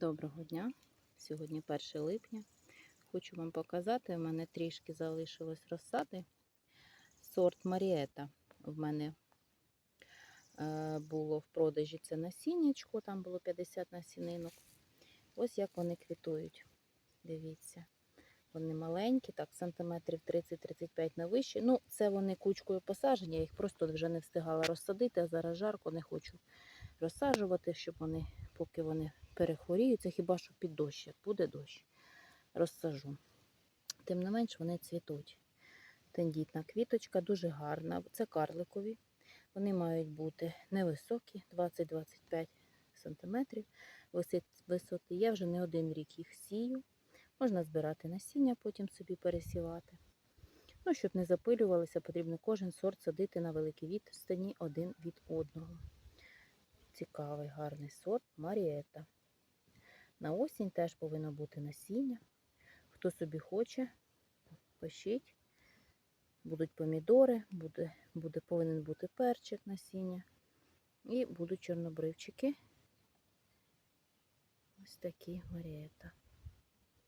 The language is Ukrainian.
Доброго дня! Сьогодні 1 липня. Хочу вам показати, у мене трішки залишилось розсади. Сорт Маріета. В мене е, було в продажі це насіннячко, там було 50 насінинок. Ось як вони квітують. Дивіться. Вони маленькі, так, сантиметрів 30-35 на вище. Ну, це вони кучкою посаджені, я їх просто вже не встигала розсадити, а зараз жарко не хочу розсаджувати, щоб вони, поки вони перехворіються, хіба що під дощ, як буде дощ, розсажу. Тим не менш вони цвітуть. Тендітна квіточка, дуже гарна. Це карликові. Вони мають бути невисокі, 20-25 см висоти. Я вже не один рік їх сію. Можна збирати насіння, потім собі пересівати. Ну, щоб не запилювалися, потрібно кожен сорт садити на великій відстані один від одного. Цікавий, гарний сорт Маріета. На осінь теж повинно бути насіння. Хто собі хоче, пишіть. Будуть помідори, буде, буде, повинен бути перчик насіння. І будуть чорнобривчики. Ось такі Маріета.